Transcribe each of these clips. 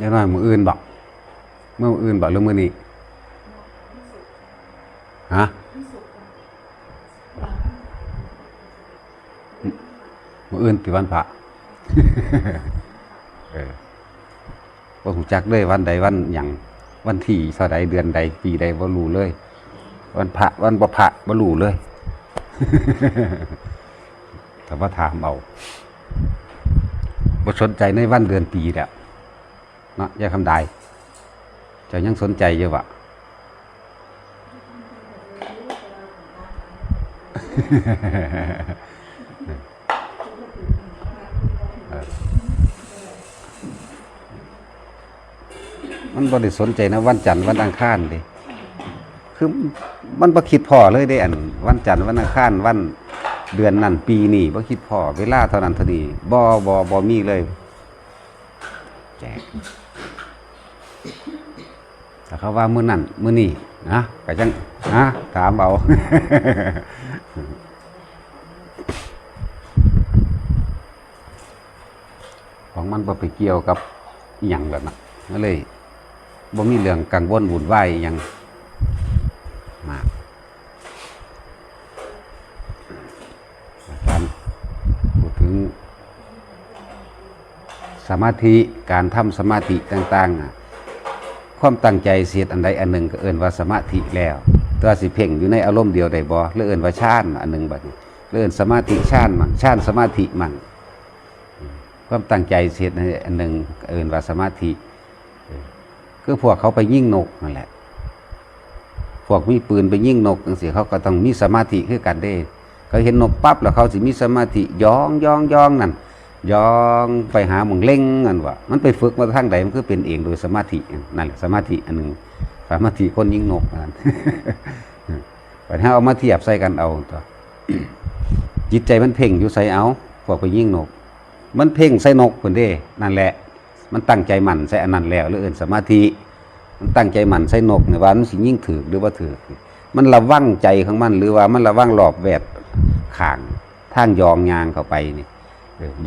เดี๋ยวหน่อยมืออื่นบอกเมื่ออื่นบอกหรือมือนี้ฮะมืออื่นปีวันพระเออว่าหูจักเลยวันใดวันหยังวันที่เท่าใดเดือนใดปีใดบ่รู้เลย วันพระวันบ่พระบ่รู้เลยแต่ว่าถามเอาบ่สนใจในวันเดือนปีแล้ว เนาะอย่าคำใดเจะยังสนใจอยู่วะมันบ่ได้สนใจนะวันจันทร์วันอังคารด้คือมันบ่คิดพอเลยเด้อันวันจันทร์วันอังคารวันเดือนนั้นปีนี้บ่คิดพอเวลาเท่านั้นเท่านี้บ่บ่บ่มีเลยแจกแต่ เขาว่ามื้อนั้นมื้อนี้นะก็จังนะถามเอาของมันบ่ไปเกี่ยวกับอย่างแบบนั้นก็เลยบ่มีเรื่องกังวลวุ่นวายอหยังมากการพูดถึงสมาธิการทำสมาธิต่างๆน่ะ ความตั้งใจเสียดอันใดอันหนึ่งก็เอิ้นว่าสมาธิแล้วตัวสิเพ่งอยู่ในอารมณ์เดียวได้บ่หรือเอิ้นว่าฌานอันหนึ่งบัดนี้หรือเอิ้นสมาธิฌานมั่งฌานสมาธิมั่งความตั้งใจเสียดอันหนึ่งเอินว่าสมาธิเออคือพวกเขาไปยิ่งนกนั่นแหละ พวกมีปืนไปยิ่งนกจังสิเขาก็ต้องมีสมาธิคือกันเด้ เขาเห็นนกปั๊บแล้วเขาสิมีสมาธิย่องย่องย่องนั่น ย่องไปหาหมองเล่งนั่นวะมันไปฝึกมาทางใดมันคือเป็นเองโดยสมาธินั่นแหละสมาธิอันหนึ่งสมาธิคนยิงนกนั่นไปถ้าเอามาเทียบใส่กันเอาตัวจิตใจมันเพ่งอยู่ใส่เอาพวกไปยิ่งนก มันเพ่งใส่นกคนเด้ นั่นแหละ มันตั้งใจหมั่นใส่อันนั้นแล้วหรืออื่นสมาธิ มันตั้งใจหมั่นใส่นกเนี่ยว่ามันสิยิ่งถือหรือว่าถือมันระวังใจของมันหรือว่ามันระวังหลอบแวดข่างทางยองยางเข้าไปนี่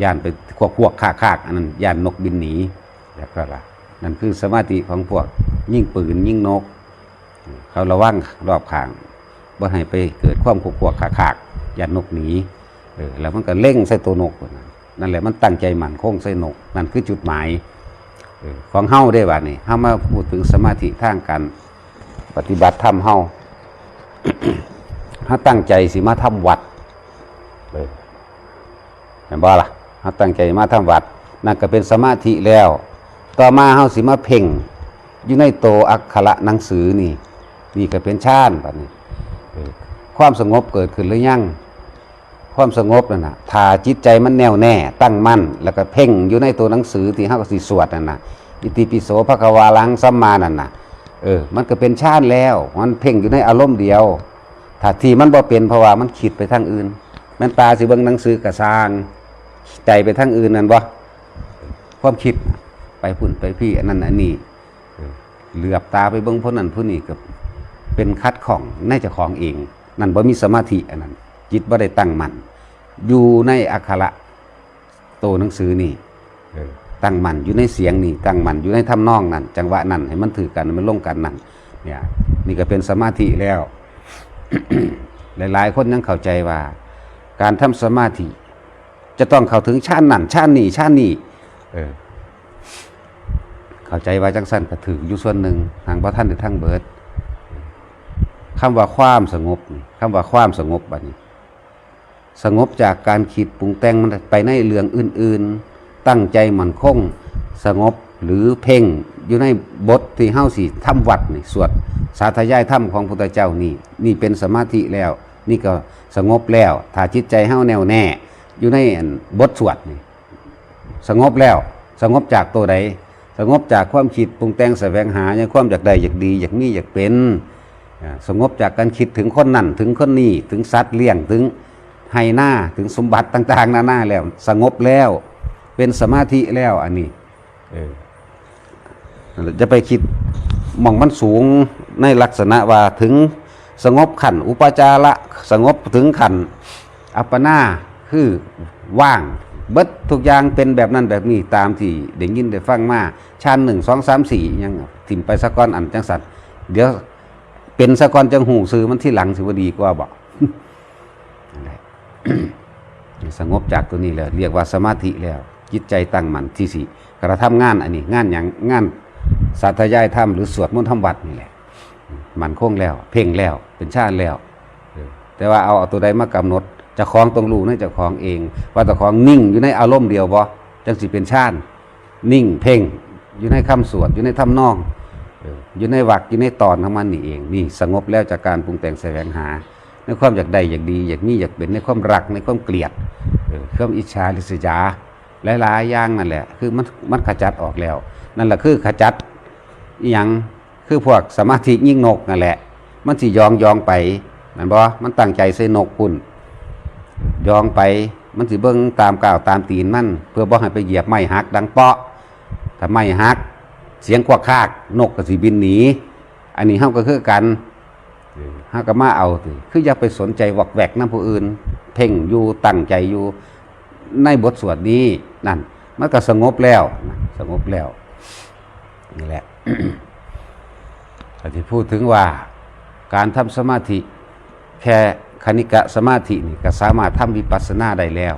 ย่านไปขวกขวกคาคากอันนั้นย่านนกบินหนีแล้วก็ละนั่นคือสมาธิของพวกยิ่งปืนยิ่งนก เขาระวังรอบข้างบ่ให้ไปเกิดความขวกขวกคากคากย่านนกหนีเออแล้วมันก็เล่งใส่ตัวนกนั่นแหละมันตั้งใจหมั่นคงใส่นก นั่นคือจุดหมายออของเฮาได้ว่านี่เฮามาพูดถึงสมาธิทางการปฏิบัติธรรมเฮาเฮาตั้งใจสิมาทำวัดเออ เห็นบ่ล่ะเฮาตั้งใจมาทำวัดนั่นก็เป็นสมาธิแล้ว ต่อมาเฮาสิมาเพ่งอยู่ในโตอักขระหนังสือนี่ นี่ก็เป็นฌานบัดนี้ความสงบเกิดขึ้นหรือยังความสงบนั่นนะถ้าจิตใจมันแน่วแน่ ตั้งมั่น แล้วก็เพ่งอยู่ในตัวหนังสือที่เฮาก็สิสวดนั่นนะอิติปิโสภควาลังสัมมานั่นนะเออ มันก็เป็นชาติแล้ว มันเพ่งอยู่ในอารมณ์เดียว ถ้าที่มันบ่เป็นเพราะว่ามันคิดไปทางอื่น มันตาสิเบิ่งหนังสือกระซาง ใจไปทางอื่นนั่นบ่ความคิดไปพุ่นไปพี่อันนั้นอันนี้เหลือบตาไปเบิ่งผู้นนั้นผู้นี้ก็เป็นคัดของในเจ้าของเอง นั่นบ่มีสมาธิอันนั้น จิตบ่ได้ตั้งมั่นอยู่ในอักขระโตหนังสือนี่ตั้งมั่นอยู่ในเสียงนี่ตั้งมั่นอยู่ในทำนองนั่นจังหวะนั่นให้มันถือกันมันลงกันนั่นเนี่ย นี่ก็เป็นสมาธิแล้ว หลายๆคนยังเข้าใจว่า การทำสมาธิ จะต้องเข้าถึงชาตินั่นชาตินี่ชาตินี่เออเข้าใจว่าจังสั้นก็ถืออยู่ส่วนหนึ่งทางพระท่านหรือทางเบิดคำว่าความสงบคำว่าความสงบบัดนี้สงบจากการคิดปรุงแต่งมันไปในเรื่องอื่น ๆ ตั้งใจมั่นคง สงบหรือเพ่งอยู่ในบทที่เฮาสิทำวัดนี่สวดสาธยายธรรมของพุทธเจ้านี่นี่เป็นสมาธิแล้ว นี่ก็สงบแล้ว ถ้าจิตใจเฮาแน่วแน่ อยู่ในบทสวดนี่สงบแล้ว สงบจากตัวใดสงบจากความคิดปรุงแต่งแสวงหาอย่างความอยากได้อยากดีอยากมีอยากเป็นสงบจากการคิดถึงคนนั่นถึงคนนี้ถึงสัตว์เลี้ยงถึงให้หน้าถึงสมบัติต่างๆหน้าหน้าแล้ว สงบแล้ว เป็นสมาธิแล้วอันนี้จะไปคิดมองมันสูงในลักษณะว่าถึง สงบขันอุปจาระสงบถึงขันอัปปนาคือว่างเบิดทุกอย่างเป็นแบบนั้นแบบนี้ตามที่ได้ยินได้ฟังมาชาญหนึ่งสองสามสี่ยังถิ่มไปสะก้อนอันจังสัตว์เดี๋ยวเป็นสะก้อนจังหูซื้อมันที่หลังสิว่าดีกว่าบอกสงบจากตัวนี้แล้วเรียกว่าสมาธิแล้วจิตใจตั้งมั่นที่สี่กระทำงานอันนี้ งานอย่างงานสาธยายธรรมหรือสวดมนต์ทำวัดนี่แหละ มันคงแล้ว เพ่งแล้วเป็นชาติแล้ว แต่ว่าเอาเอาตัวใดมากำหนดจะคล้องตรงรู้ในเจ้าของเอง ว่าเจ้าของนิ่งอยู่ในอารมณ์เดียวบ่จังสิเป็นชาตินิ่งเพ่งอยู่ในคำสวดอยู่ในทำนองอยู่ในวักอยู่ในตอนของมันนี่เองนี่สงบแล้วจากการปรุงแต่งแสวงหา ในความอยากใดอยากดีอยากมีอยากเป็นในความรักในความเกลียดเออความอิจฉาริษยาหลายๆอย่างนั่นแหละ คือมันมันขจัดออกแล้ว นั่นแหละคือขจัดอหยัง คือพวกสมาธิยิ่งนกนั่นแหละ มันสิยองยองไปนั่นบ่มันตั้งใจใส่นกคุณยองไปมันสิเบิ่งตามก้าวตามตีนมันเพื่อบ่ให้ไปเหยียบไม้หักดังเปาะถ้าไม้หัก เสียงควักคาก นกก็สิบินหนีอันนี้เฮาก็คือกันเฮาก็มาเอาติคืออย่าไปสนใจวอกแวกนํผู้อื่น เพ่งอยู่ตั้งใจอยู่ในบทสวดนี้นั่นมันก็สงบแล้ว สงบแล้วนี่แหละ แต่ที่พูดถึงว่าการทำสมาธิแค่คณิกะสมาธินี่ก็สามารถทำวิปัสสนาได้แล้ว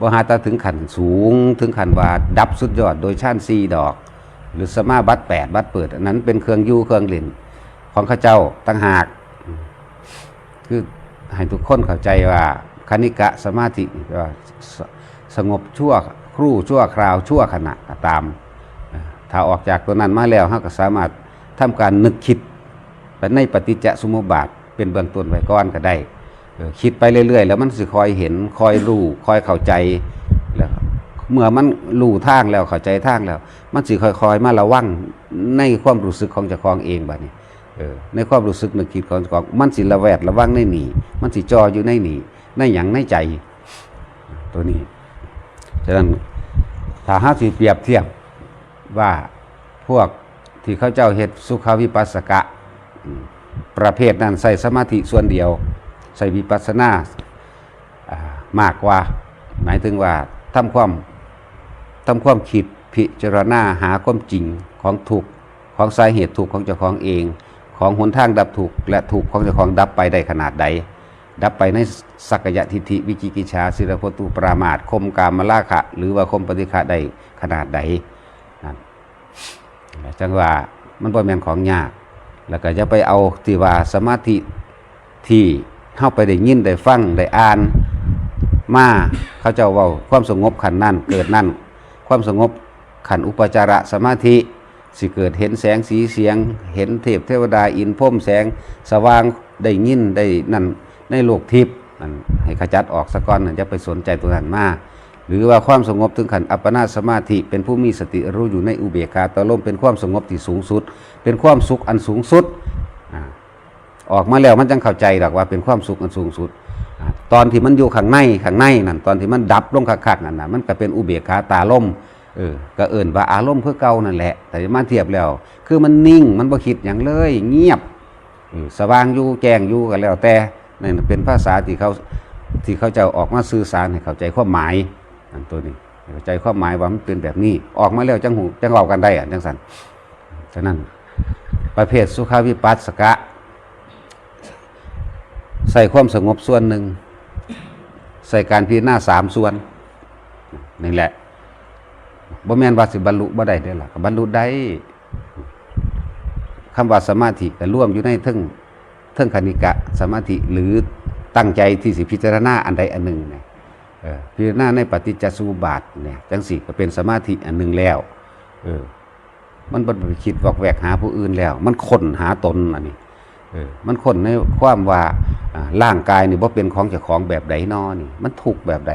ว่าหาตาถึงขันสูงถึงขันว่าดับสุดยอดโดยชั้นซีดอก หรือสมาบัตแปดบัตเปิด อันนั้นเป็นเครื่องยู่เครื่องเล่นของข้าเจ้าตั้งหาก คือให้ทุกคนเข้าใจว่าคณิกะสมาธิว่าสงบชั่วครู่ชั่วคราวชั่วขณะตาม ถ้าออกจากตัวนั้นมาแล้วเราก็สามารถ ทำการนึกคิดในปฏิจจสมุปบาท เป็นเบื้องต้นไว้ก่อนก็ได้คิดไปเรื่อย ๆ แล้วมันสิคอยเห็นคอยรู้คอยเข้าใจแล้วเมื่อมันรู้ทางแล้วเข้าใจทางแล้ว มันสิค่อยๆ มาระวังในความรู้สึกของเจ้าของเองบัดนี้เออในความรู้สึกนึกคิดของเจ้าของมันสิระแวดระวังในหนีมันสิจออยู่ในหนีในหยังในใจ ตัวนี้ฉะนั้นถ้าหาสิเปรียบเทียบว่าพวก ที่เขาเจ้าเฮ็ดสุขวิปัสสกะ ประเภทนั้นใส่สมาธิส่วนเดียว ใส่วิปัสสนามากกว่า หมายถึงว่าทำความทำความคิดพิจารณาหาความจริงของทุกของสาเหตุทุกของเจ้าของเอง ของหนทางดับทุกและทุกของเจ้าของดับไปได้ขนาดใด ดับไปในสักยะทิฏฐิวิจิกิจฉาสิรพตุปรามาทคมกามมาลาคะหรือว่าคมปฏิฆะได้ขนาดใดนั่น จังว่ามันบ่แม่นของยาก แล้วก็จะไปเอาที่ว่าสมาธิที่เข้าไปได้ยินได้ฟังได้อ่าน มาเขาเจ้าเว้าความสงบขันนั่นเกิดนั่น ความสงบขันอุปจาระสมาธิสิเกิดเห็นแสงสีเสียง เห็นเทพเทวดาอินพรหมแสงสว่างได้ยินได้นั่นในโลกทิพย์ให้ขจัดออกสะก่อนนั่นจะไปสนใจตัวนั้นมาก หรือว่าความสงบถึงขันอัปปนาสมาธิ เป็นผู้มีสติรู้อยู่ในอุเบกขาตะลมเป็นความสงบที่สูงสุด เป็นความสุขอันสูงสุดอออกมาแล้วมันจังเข้าใจหรอกว่าเป็นความสุขอันสูงสุดอตอนที่มันอยู่ข้างในข้างในนั่นตอนที่มันดับลงคักๆนั่นน่ะมันก็เป็นอุเบกขาตาลมเออก็เอิ่นว่าอารมณ์คือเก่านั่นแหละ แต่มาเทียบแล้ว คือมันนิ่งมันบ่คิดอย่างเลย เงียบสว่างอยู่แจ้งอยู่ก็แล้วแต่นั่นเป็นภาษาที่เขาที่เขาจะออกมาสื่อสารให้เข้าใจความหมาย อันตัวนี้ให้เข้าใจความหมายว่ามันเป็นแบบนี้ ออกมาแล้วจังหูจังเว้ากันได้อะจังสันฉะนั้นประเภทสุขาวิปัสสกะ ใส่ความสงบส่วนหนึ่ง ใส่การพิจารณาสามส่วนนี่แหละบ่แม่นว่าสิบรรลุบ่ได้เด้อล่ะก็บรรลุได้คำว่าสมาธิก็ร่วมอยู่ในเทึงเทึงคณิกะ สมาธิหรือตั้งใจที่สิพิจารณาอันใดอันหนึ่งเนี่ย พิจารณาในปฏิจจสมุปบาทเนี่ยจังสี่ก็เป็นสมาธิอันหนึ่งแล้วเออมันบ่ไปคิดวอกแวกหาผู้อื่นแล้ว มันค้นหาตนอันนี้เออมันค้นในความว่าร่างกายนี่บ่าเป็นของเจ้าของแบบใดนอนี่ มันถูกแบบใด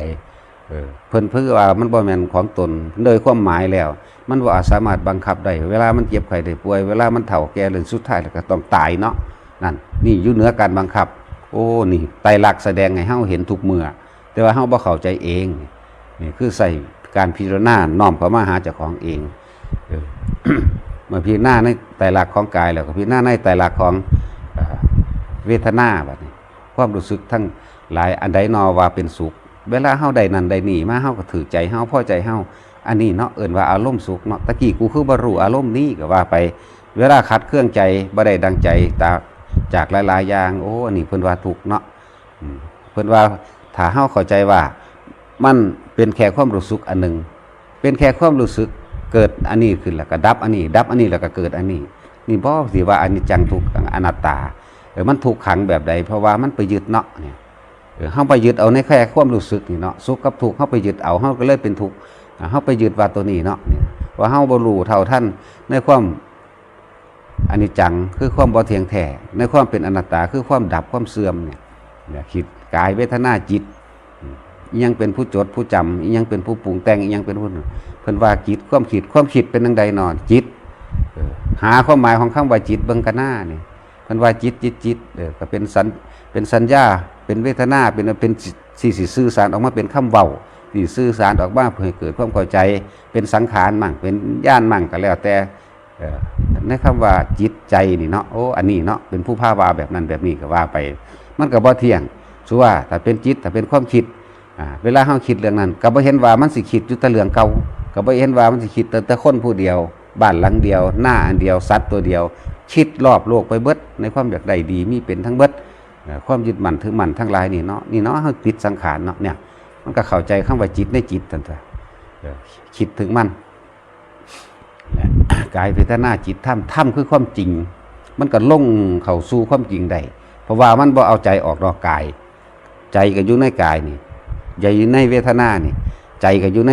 เออเพิ่นเพื่อว่ามันบ่แมนของตนโดยความหมายแล้ว มันบ่าสามารถบังคับได้เวลามันเจ็บไข้ได้ป่วย เวลามันเฒ่าแก่หรือสุดท้ายแล้วก็ต้องตายเนาะนั่นนี่อยู่เหนือการบังคับ โอ้นี่ไตรลักษณ์แสดงให้เฮาเห็นทุกเมื่อ แต่ว่าเฮาบ่เข้าใจเองนี่คือใส่การพิจารณาน้อมเข้ามาหาเจ้าของเองเออมื่อพิจารณาในไตรลักษณ์ของกายแล้วก็พิจารณาในไตรลักษณ์ของเวทนาแบัดนี้ความรู้สึกทั้งหลายอันใดนอว่าเป็นสุข เวลาเฮาได้นั่นได้นี่มาเฮาก็ถือใจเฮาพอใจเฮาอันนี้เนาะเอิ้นว่าอารมณ์สุขเนาะตะกี้กูคือบ่รู้อารมณ์นี้ก็ว่าไป เวลาขัดเครื่องใจบ่ได้ดังใจตาจากหลายๆอย่างโอ้อันนี้เพิ่นว่าถูกเนาะเพิ่นว่า ถ้าเฮาเข้าใจว่ามันเป็นแค่ความรู้สึกอันหนึ่งเป็นแค่ความรู้สึกเกิดอันนี้ขึ้นแล้วก็ดับอันนี้ ดับอันนี้แล้วก็เกิดอันนี้ นี่บ่สิว่าอันิจจังทุกขังอนัตตาเออมันถูกขังแบบใดเพราะว่ามันไปยึดเนาะเนี่ยเออเฮาไปยึดเอาในแค่ความรู้สึกนี่เนาะสุขกับทุกข์เฮาไปยึดเอาเฮาก็เลยเป็นทุกข์เฮาไปยึดว่าตัวนี้เนาะเนี่ยว่าเฮาบ่รู้เท่าท่านในความอันิจจังคือความบ่เที่ยงแท้ในความเป็นอนัตตาคือความดับความเสื่อมเนี่ย คิดกายเวทนาจิตยังเป็นผู้จดผู้จำยังเป็นผู้ปรุงแต่งยังเป็นผู้เพิ่นว่าจิตความคิดความคิดเป็นจังใดนอนจิตหาความหมายของคำว่าจิตเบิงกันหน้านี่เพิ่นว่าจิตจิตจิตเออก็เป็นสัญเป็นสัญญา เป็นเวทนาเป็นเป็นสี่สิสื่อสารออกมาเป็นคำเว้าที่สื่อสารออกมาเพื่อเกิดความเข้าใจ เป็นสังขารมั่งเป็นญาณมั่งก็แล้วแต่ในคำว่าจิตใจนี่เนาะโอ้อันนี้เนาะเป็นผู้พาวาแบบนั้นแบบนี้ก็ว่าไป มันก็บ่เที่ยงสุว่าถ้าเป็นจิตถ้าเป็นความคิดเวลาเฮาคิดเรื่องนั้นก็บ่เห็นว่ามันสิคิดอยู่แต่เรื่องเก่าก็บ่เห็นว่ามันสิคิดแต่แต่คนผู้เดียวบ้านหลังเดียว หน้าอันเดียวสัตว์ตัวเดียว คิดรอบโลกไปเบิด ในความอยากได้ดีมีเป็นทั้งเบิดความยึดมั่นถือมั่นทั้งหลายนี่เนาะนี่เนาะเฮาติดสังขารเนาะเนี่ยมันก็เข้าใจคำว่าจิตในจิตทันทีคิดถึงมันกายเวทนาจิตธรรมธรรมคือความจริง มันก็ลงเข้าสู่ความจริงได้ เพราะว่ามันบ่เอาใจออกนอกกาย ใจก็อยู่ในกายนี่ใจอยู่ในเวทนานี่ ใจก็อยู่ใน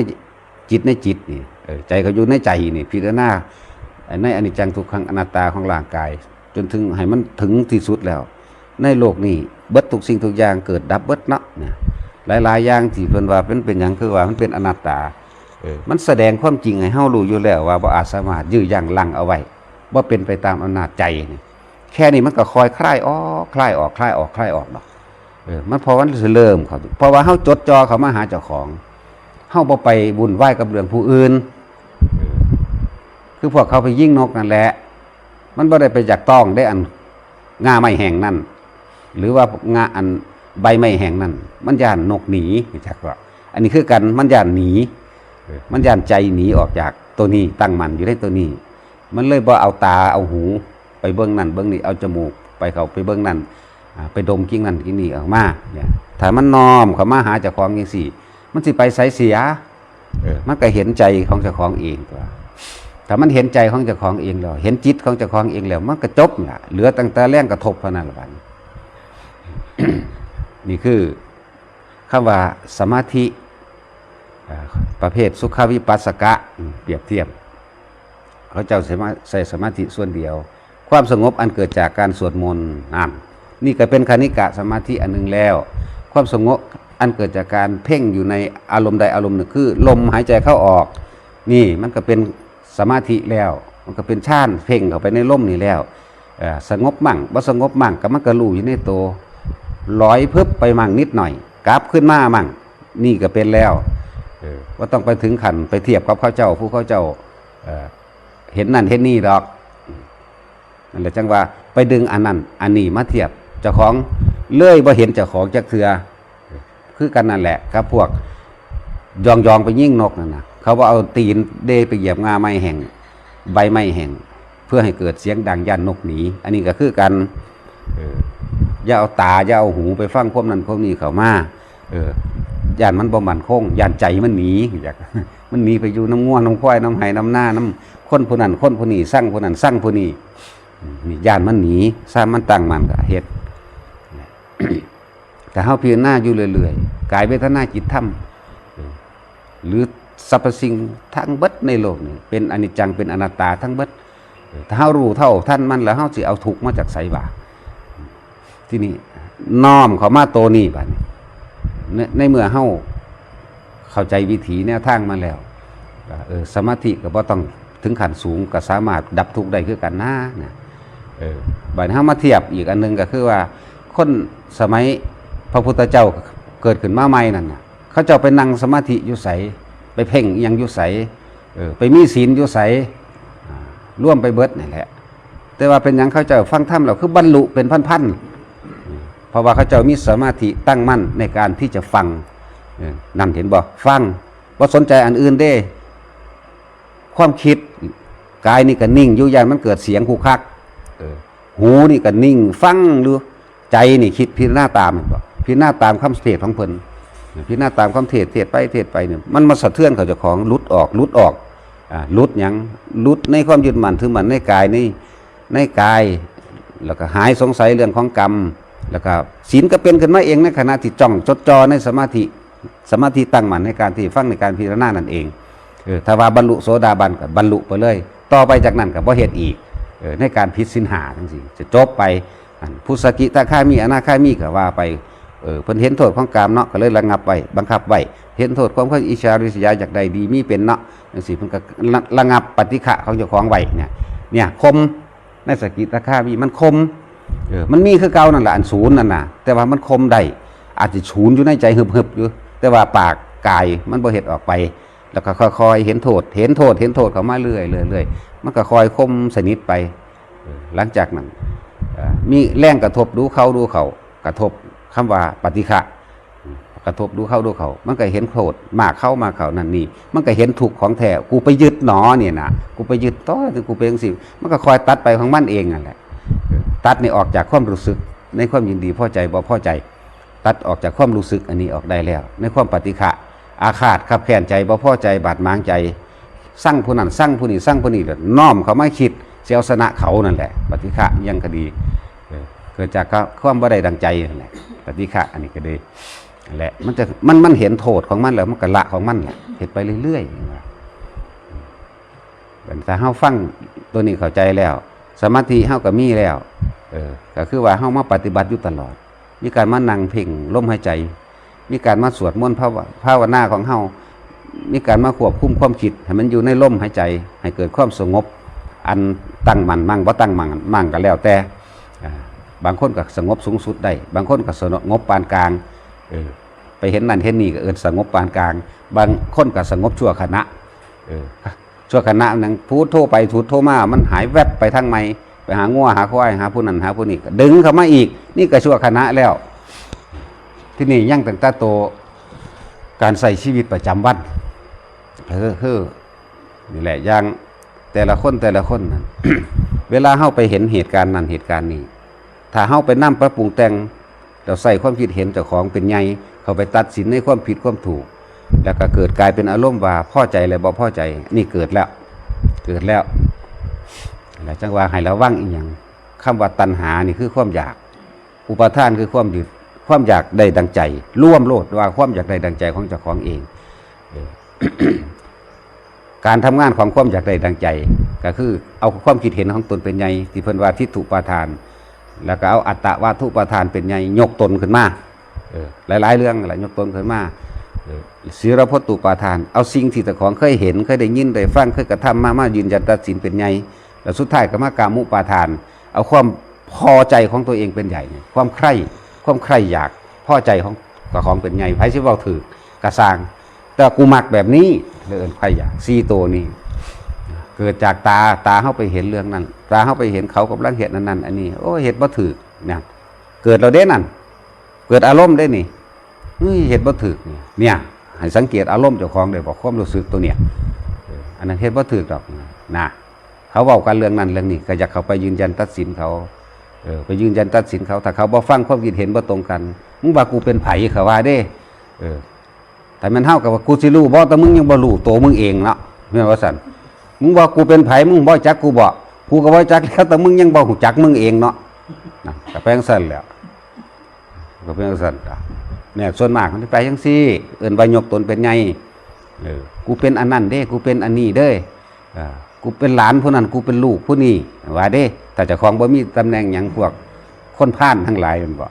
จิตในจิตนี่เออใจก็อยู่ในใจนี่พิจารณาในอนิจจังทุกขังอนัตตาของร่างกาย จนถึงให้มันถึงที่สุดแล้ว ในโลกนี้เบิดทุกสิ่งทุกอย่างเกิดดับเบิดเนาะเนี่ยหลายๆอย่างที่เพิ่นว่าเป็นเป็นหยังคือว่ามันเป็นอนัตตาเออมันแสดงความจริงให้เฮารู้อยู่แล้วว่าบ่อาจสามารถยื้อยั้งลังเอาไว้บ่เป็นไปตามอำนาจใจนี่ แค่นี้มันก็คอยคลายออกคลายออกคลายออกคลายออกเนาะเออมันพอวันเริ่มเขาเพราะว่าเฮาจดจ่อเขามาหาเจ้าของเฮาบ่ไปวุ่นวายกับเรื่องผู้อื่นคือพวกเขาไปยิงนกนั่นแหละ มันบ่ได้ไปจากต้องได้อันงาไม้แห้งนั่นหรือว่างาอันใบไม้แห้งนั่นมันย่านนกหนีจักว่าอันนี้คือกันมันย่านหนี มันย่านใจหนีออกจากตัวนี้ตั้งมันอยู่ในตัวนี้ มันเลยบ่เอาตาเอาหู ไปเบื้องนั่นเบื้องนี้เอาจมูกไปเขาไปเบื้องนั่นอ่าไปดมกิ้งนั่นกิ้งนี่ออกมาเนี่ยถ้ามันน้อมเขามาหาเจ้าของจังสี่ มันสิไปไสเสียเออมันก็เห็นใจของเจ้าของเองตัวถ้ามันเห็นใจของเจ้าของเองแล้วเห็นจิตของเจ้าของเองแล้ว มันก็จบล่ะเหลือตั้งแต่แรงกระทบเท่านั้นละบัดนี่คือคำว่าสมาธิอ่าประเภทสุขวิปัสสกะอืมเปรียบเทียบ เขาเจ้าใส่มาใส่สมาธิส่วนเดียว ความสงบอันเกิดจากการสวดมนต์นั่นนี่ก็เป็นคณิกะสมาธิอันหนึ่งแล้ว ความสงบอันเกิดจากการเพ่งอยู่ในอารมณ์ใดอารมณ์หนึ่งคือ ลมหายใจเข้าออก นี่มันก็เป็นสมาธิแล้ว มันก็เป็นชาติเพ่งเข้าไปในลมนี่แล้วสงบมั่งบ่สงบมั่งก็มันก็รู้อยู่ในตัวลอยเพึบไปมั่งนิดหน่อยกราบขึ้นมามั่งนี่ก็เป็นแล้วว่าต้องไปถึงขันไปเทียบกับเขาเจ้าผู้เขาเจ้าเอ่อเห็นนั่นเห็นนี่ดอก นั่นแหละจังว่าไปดึงอันนั้นอันนี้มาเทียบเจ้าของเลื่อยบ่เห็นเจ้าของจักเทือคือกันนั่นแหละกับพวกยองยองไปยิ่งนกนั่นนะเขาว่าเอาตีนเดไปเหยียบงาไม้แห่ง ใบไม้แห่ง เพื่อให้เกิดเสียงดังย่านนกหนีอันนี้ก็คือกันอย่าเอาตาอย่าเอาหูไปฟังพวกนั้นพวกนี้เขามาเออย่านมันบ่มันคงย่านใจมันหนีอยากมันหนีไปอยู่น้ำง่วน้ำควายน้ำไห้น้ำหน้าน้ำคนผู้นั้นคนผู้นี้สร้างผู้นั้นสร้างผู้นี้อืมนี่ ย่านมันหนีสร้างมันตั้งมันก็เฮ็ดแต่เฮาพิจารณาอยู่เรื่อยๆกายเวทนาจิตธรรมหรือสรรพสิ่งทั้งเบิดในโลกนี่เป็นอนิจจังเป็นอนัตตาทั้งเบิดถ้าเฮารู้เท่าท่านมันแล้วเฮาสิเอาทุกข์มาจากไสบาที่นี่น้อมเขามาโตนี้บัดนี้ในในเมื่อเฮาเข้าใจวิถีแนวทางมาแล้วเออสมาธิก็บ่ต้องถึงขั้นสูงก็สามารถดับทุกข์ได้คือกันนะนะเออ บัดนี้เฮามาเทียบอีกอันหนึงก็คือว่า คนสมัยพระพุทธเจ้าเกิดขึ้นมาใหม่นั่นน่ะเขาเจ้าไปนั่งสมาธิอยู่ไสไปเพ่งยังอยู่ไสไปมีศีลอยู่ไสอ่าร่วมไปเบิดนี่แหละ แต่ว่าเป็นยังเขาเจ้าฟังธรรมแล้วคือบรรลุเป็นพันๆเพราะว่าเขาเจ้ามีสมาธิตั้งมั่นในการที่จะฟังนั่นเห็นบ่ฟังบ่สนใจอันอื่นเด้ ความคิดกายนี่ก็นิ่งอยู่ย่างมันเกิดเสียงคูคัก หูนี่ก็นิ่งฟังหรือใจนี่คิดพิจารณาตามเห็นบ่พิจารณาตามคำเทศของเพิ่นพิจารณาตามคำเทศเทศไปเทศไปเนี่ยมันมาสะเทือนเขาเจ้าของลุดออกลุดออกอ่าลุดยังลุดในความยึดมั่นถือมั่นในกายในในกาย แล้วก็หายสงสัยเรื่องของกรรมแล้วก็ศีลก็เป็นขึ้นมาเองในขณะที่จ้องจดจ่อในสมาธิสมาธิตั้งมั่นในการที่ฟังในการพิจารณานั่นเองเออถ้าว่าบรรลุโสดาบันก็บรรลุไปเลย ต่อไปจากนั้นก็บ่เฮ็ดอีก ในการพิจสินหาทั้งสิ้นจะจบไปผู้สกิตาคามีอนาคามีก็ว่าไปเออเพิ่นเห็นโทษของกามเนาะก็เลยระงับไว้บังคับไว้เห็นโทษของพระอิจฉาริษยาจากใดดีมีเป็นเนาะจังซี่เพิ่นก็ระระงับปฏิฆะของเจ้าของไว้เนี่ยเนี่ยคมในสกิตาคามีมันคมเออมันมีคือเก่านั่นแหละอันศูนย์นั่นน่ะ แต่ว่ามันคมได้อาจจะศูนย์อยู่ในใจฮึบๆอยู่แต่ว่าปากกายมันบ่เฮ็ดออกไป แล้วก็ค่อยๆเห็นโทษ เห็นโทษ เห็นโทษเขามาเรื่อยๆเรื่อยๆมันก็คอยคมสนิทไป หลังจากนั้นมีแรงกระทบดูเขาดูเขากระทบคำว่าปฏิฆะกระทบดูเข้าดูเขา มันก็เห็นโทษมากเข้ามาเขานั่นนี่ มันก็เห็นถูกของแท้ กูไปยึดหนอเนี่ยนะกูไปยึดต่อถึงกูเป็นจังซี่มันก็คอยตัดไปของมันเองนั่นแหละ ตัดนี่ออกจากความรู้สึก ในความยินดีพอใจบ่พอใจ ตัดออกจากความรู้สึกอันนี้ออกได้แล้ว ในความปฏิฆะ อาฆาตขับแค้นใจบ่พอใจบาดหมางใจสร้างผู้นั้นสร้างผู้นี้สร้างผู้นี้แล้วน้อมเขาไม่คิดเสียวสนะเขานั่นแหละ ปฏิฆะยังคดีเกิดจากความบ่ได้ดังใจนั่นแหละปฏิฆะอันนี้ก็ดีนั่นแหละมันจะมันมันเห็นโทษของมันแล้วมันก็ละของมันแหละเห็นไปเรื่อยๆเป็นแต่เฮาฟังตัวนี้เข้าใจแล้ว สมาธิเฮาก็มีแล้วเออก็คือว่าเฮามาปฏิบัติอยู่ตลอดมีการมานั่งเพ่งลมหายใจ มีการมาสวดมนต์ภาวภาวนาของเฮามีการมาควบคุมความคิดให้มันอยู่ในลมหายใจ ให้เกิดความสงบ อันตั้งมันมั่งบ่ตั้งมั่นมั่งก็แล้วแต่บางคนก็สงบสูงสุดได้ บางคนก็สงบปานกลางไปเห็นนั่นเห็นนี่ก็เอินสงบปานกลาง บางคนก็สงบชั่วขณะชั่วขณะหนึงพูดโทรไปพูดโทรมา มันหายแวบไปทางไม่ไปหางัวหาควายหาผู้นั้นหาผู้นี้ดึงเข้ามาอีก นี่ก็ชั่วขณะแล้ว ที่นี่ยังตั้งแต่โตการใส่ชีวิตประจำวันคือคือนี่แหละอย่างแต่ละคนแต่ละคนนั้นเวลาเข้าไปเห็นเหตุการณ์นั้นเหตุการณ์นี้ ถ้าเข้าไปนั่ปรับปรุงแต่งเราใส่ความคิดเห็นเจ้าของเป็นไงเขาไปตัดสินในความผิดความถูก แล้วก็เกิดกลายเป็นอารมณ์ว่าพ่อใจอะไรบ่พ่อใจ นี่เกิดแล้ว เกิดแล้วแล้วจังว่าให้ระวังอีกอย่างคำว่าตัณหานี่คือความอยาก อุปทานคือความยึด ความอยากได้ดังใจ ร่วมโลดว่าความอยากได้ดังใจของเจ้าของเอง การทำงานของความอยากได้ดังใจ ก็คือเอาความคิดเห็นของตนเป็นใหญ่ที่เพิ่นว่าทิฏฐุปาทาน แล้วก็เอาอัตตวาทุปาทานเป็นใหญ่ยกตนขึ้นมาเออหลายๆ เรื่องหละยยกตนขึ้นมาเออศีรพตุปาทาน เอาสิ่งที่เจ้าของเคยเห็นเคยได้ยินได้ฟังเคยกระทำมามายืนยันตัดสินเป็นใหญ่แล้วสุดท้ายก็มากามุปาทาน เอาความพอใจของตัวเองเป็นใหญ่ ความใคร่ ความใคร่อยากพอใจของกับของเป็นใหญ่ไผสิเว้าถือกระสร้าง แต่กูมักแบบนี้เลยเอิ้นใครอยากซีตัวนี้เกิดจากตาตาเข้าไปเห็นเรื่องนั้น ตาเข้าไปเห็นเขากำลังเหตุนั้นนั้นอันนี้โอ้เหตุบ่ถือเนี่ยเกิดเราได้นั่นเกิดอารมณ์ได้นี่เฮ้ยเหตุบ่ถือเนี่ยให้สังเกตอารมณ์เจ้าของเลยบอกความรู้สึกตัวเนี่ยอันนั้นเหตุบ่ถือดอกนะเขาเว้ากันเรื่องนั้นเรื่องนี้ก็อยากเขาไปยืนยันตัดสินเขา เออไปยืนยันตัดสินเขาถ้าเขาบ่ฟังความคิดเห็นบ่ตรงกันมึงว่ากูเป็นไผเขาว่าเด้เออแต่มันเท่ากับว่ากูสิรู้บ่แต่มึงยังบ่รู้ตัวมึงเองเนาะแม่นว่าซั่นมึงบอกกูเป็นไผ่มึงบ่จักกูบ่กูก็บ่จักแล้วแต่มึงยังบ่ฮู้จักมึงเองเนาะนะก็แปลงซั่นแล้วก็เป็นจังซั่นเนี่ยส่วนมากมันไปจังซี่ เอิ้นว่ายกตนเป็นไงเออกูเป็นอันนั้นเด้ กูเป็นอันนี้เด้อ่า กูเป็นหลานผู้นั้นกูเป็นลูกผู้นี้ว่าเด้ แต่เจ้าของบ่มีตำแหน่งหยังพวกคนพาลทั้งหลายมันบ่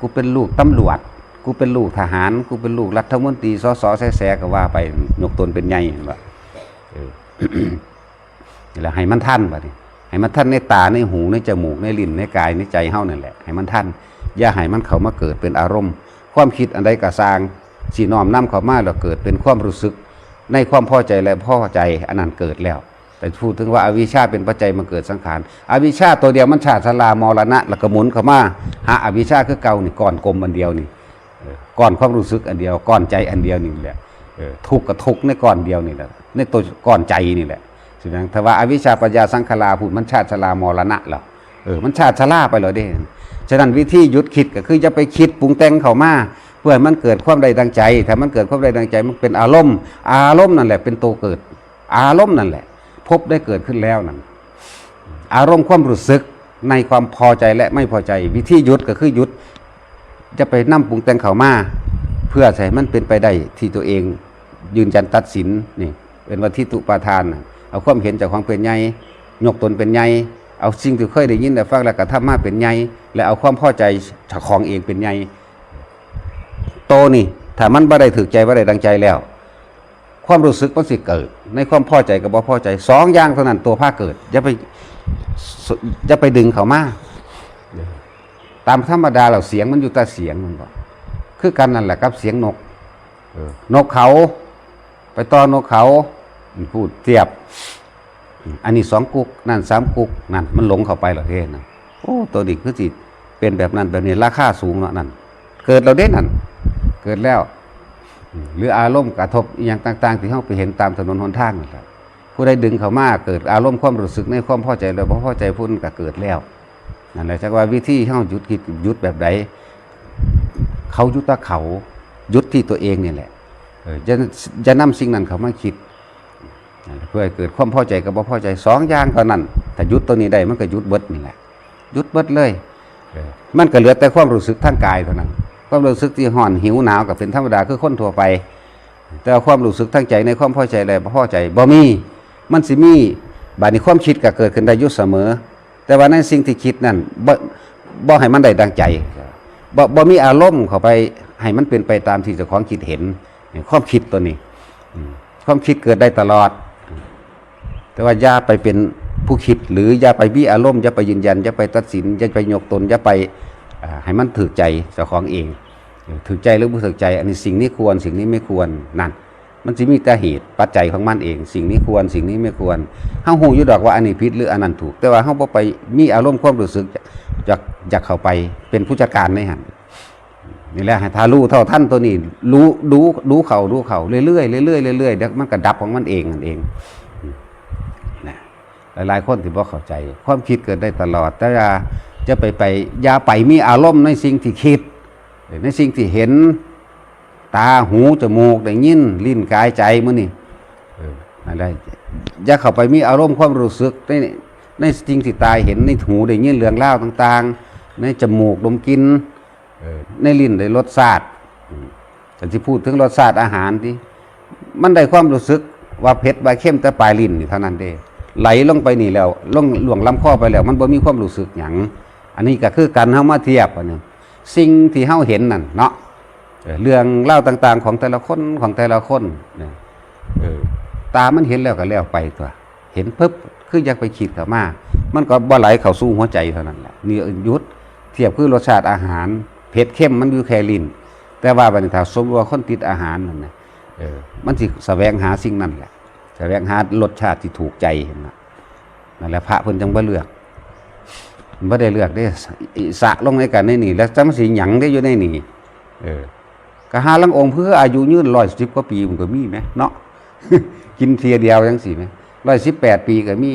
กูเป็นลูกตำรวจ กูเป็นลูกทหาร กูเป็นลูกรัฐมนตรีสสแซ่ๆก็ว่าไปยกตนเป็นใหญ่บ่เออแหละให้มันท่านบัดนี้ให้มันท่านในตาในหูในจมูกในลิ้นในกายในใจเฮานั่นแหละให้มันท่านอย่าให้มันเข้ามาเกิดเป็นอารมณ์ ความคิดอันใดก็สร้างสีน้อมนํเข้ามาแล้วเกิดเป็นความรู้สึก ในความพอใจและพอใจอันนั้นเกิดแล้ว แต่พูดถึงว่าอาวิชชาเป็นปัจจัยมาเกิดสังขารอวิชชาตัวเดียวมันชาติชรามรณะแล้วก็หมุนเข้ามาหาอวิชชาคือเก่านี่ก่อนกลมอันเดียวนี่เออก้อนความรู้สึกอันเดียวก้อนใจอันเดียวนี่แหละเออทุกข์กับทุกข์ในก้อนเดียวนี่แหละในตัวก้อนใจนี่แหละใช่ไหมถ้าว่าอวิชชาปัญญาสังขารพูดมันชาติชรามรณะหรอเออมันชาติชราไปเลยเด้ฉะนั้นวิธีหยุดคิดก็คือจะไปคิดปรุงแต่งเข้ามาเพื่อให้มันเกิดความใดดังใจถ้ามันเกิดความใดดังใจมันเป็นอารมณ์ อารมณ์นั่นแหละเป็นตัวเกิด อารมณ์นั่นแหละ พบได้เกิดขึ้นแล้วนั่นอารมณ์ความรู้สึกในความพอใจและไม่พอใจ วิธียุดก็คือยุดจะไปนั่มปรุงแต่งเขามาเพื่อใส่มันเป็นไปได้ที่ตัวเองยืนยันตัดสินนี่เป็นวัตถิตุปาทาน เอาความเห็นจากความเป็นใหญ่ยกตนเป็นใหญ่เอาสิ่งที่เคยได้ยินได้ฟังแล้วกระทำมาเป็นใหญ่และเอาความพอใจเจ้าของเองเป็นใหญ่โตนี่ถ้ามันบ่ได้ถือใจบ่ได้ดังใจแล้ว ความรู้สึกมันสิเกิด ในความพอใจกับบ่พอใจสองอย่างเท่านั้นตัวผ้าเกิดอย่าไปสอย่าไปดึงเขามาตามธรรมดาเราเสียงมันอยู่แต่เสียงมันบอกคือกันนั่นแหละครับเสียงนกนกเขา ไปต้อนนกเขาพูดเทียบ อันนี้สองกุกนั่นสามกุกนั่นมันหลงเข้าไปเหรอเท่นั่นโอ้ตัวนี้คือสิเป็นแบบนั้นแบบนี้ราคาสูงเนาะนั่นเกิดเราได้นั่นเกิดแล้ว หรืออารมณ์กระทบอย่างต่าง ๆ ที่เราไปเห็นตามถนนหนทางนั่แหละผู้ใดดึงเขามาเกิดอารมณ์ความรู้สึกในความพอใจแล้วพอพอใจพุ่นก็เกิดแล้วนั่นแหละจักว่าวิธีเฮาหยุดคิดหยุดแบบใดเขายุดตาเขาหยุดที่ตัวเองนี่แหละจะจะนำสิ่งนั้นเขามาคิดเพื่อเกิดความพอใจกับบ่พอใจสองอย่างเท่านั้นถ้าหยุดตัวนี้ได้มันก็หยุดเบิดนี่แหละหยุดเบิดเลย มันก็เหลือแต่ความรู้สึกทางกายเท่านั้น ความรู้สึกที่ห่อนหิวหนาวกับเป็นธรรมดาคือคนทั่วไป แต่ความรู้สึกทั้งใจในความพอใจอะไรพอใจบ่มีมันสิมีบาดนี้ความคิดก็เกิดขึ้นได้ยุเสมอ แต่ว่าในสิ่งที่คิดนั่นบ่บ่ให้มันได้ดังใจบ่บ่มีอารมณ์เข้าไปให้มันเป็นไปตามที่เจ้าของคิดเห็น ความคิดตัวนี้ความคิดเกิดได้ตลอด แต่ว่าอย่าไปเป็นผู้คิดหรืออย่าไปมีอารมณ์อย่าไปยืนยันอย่าไปตัดสินอย่าไปยกตนอย่าไป ให้มันถือใจเจ้าของเองถือใจหรือไม่ถือใจ อันนี้สิ่งนี้ควรสิ่งนี้ไม่ควรนั่น มันจะมีแต่เหตุปัจจัยของมันเอง สิ่งนี้ควรสิ่งนี้ไม่ควรเฮาหูอยู่ดอกว่าอันนี้ผิดหรืออันนั้นถูก แต่ว่าเฮาบ่ไปมีอารมณ์ความรู้สึกอยากอยากเข้าไปเป็นผู้จัดการในหันนี่แหละให้ทารู้เท่าท่านตัวนี้ รู้รู้รู้เขารู้เขาเรื่อยๆเรื่อยเรื่อยๆเดี๋ยวมันก็ดับของมันเองนั่นเองนะหลายๆคนที่บ่เข้าใจ ความคิดเกิดได้ตลอดแต่อย่า จะไปไปอย่าไปมีอารมณ์ในสิ่งที่คิด ในสิ่งที่เห็น ตาหูจมูกได้ยินลิ้นกายใจมื้อนี่เอะไรอย่าเข้าไปมีอารมณ์ความรู้สึกในในสิ่งที่ตายเห็นในหูได้ยินเรื่องเล่าต่างๆ ในจมูกดมกินในลิ้นได้รสชาติอืมแต่ที่พูดถึงรสชาติอาหารที่มันได้ความรู้สึกว่าเผ็ดว่าเข้มแต่ปลายลิ้นเท่านั้นเด้ไหลลงไปนี่แล้วลงหลวงลำคอไปแล้ว มันบ่มีความรู้สึกหยัง อันนี้ก็คือการเฮามาเทียบอันนี้สิ่งที่เฮาเห็นนั่นเนาะเรื่องเล่าต่างๆ ของแต่ละคนของแต่ละคนเนี่ยเออตามันเห็นแล้วก็แล้วไปตัว เห็นปุ๊บคืออยากไปคิดข้ามามันก็บ่ไหลเข้าสู่หัวใจเท่านั้นแหละนี่ยุดเทียบคือรสชาติอาหารเผ็ดเข้มมันอยู่แค่ลิ้นแต่ว่าบัดาสมมติว่าคนติดอาหารนั่นนะเออมันสิแสวงหาสิ่งนั้นแหละแสวงหารสชาติที่ถูกใจนั่นแหละพระเพิ่นจังบ่เลือก บ่ได้เลือกได้สะลงในกันในนี่ แล้วจังสิหยังได้อยู่ในนี่เออก็หาลังองค์เพื่ออายุยืนร้อยสิบกว่าปีมันก็มีไหมเนาะกินเทียเดียวยังสิไหมร้อยสิบแปดปีก็มี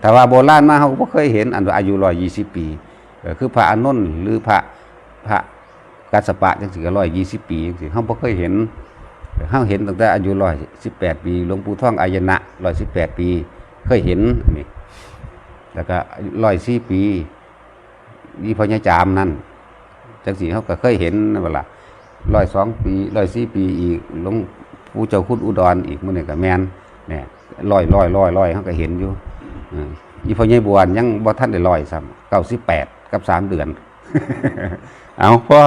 แต่ว่าโบราณมาเขาก็เคยเห็นอันว่าอายุร้อยยี่สิบปีคือพระอานนท์หรือพระพระกัสปะจังสิก็ร้อยยี่สิบปีจังสิเขาบ่เคยเห็นเขาเห็นตั้งแต่อายุร้อยสิบแปดปีหลวงปู่ท่องอายนะร้อยสิบแปดปี เคยเห็นนนี้ แล้วก็ร้อยสี่ปีนี่พญาจามนั่นจังสิเขาก็เคยเห็นนั่นเวลาร้อยสองปีร้อยสี่ปีอีกหลวงปู่เจ้าคุณอุดรอีกมื้อนี้ก็แมนเนี่ยร้อยร้อยร้อยร้อยเขาก็เห็นอยู่เอออีพ่อใหญ่บวนยังบ่ทันได้ร้อยซ้ำเก้าสิบแปดกับสามเดือน เอาพ่อ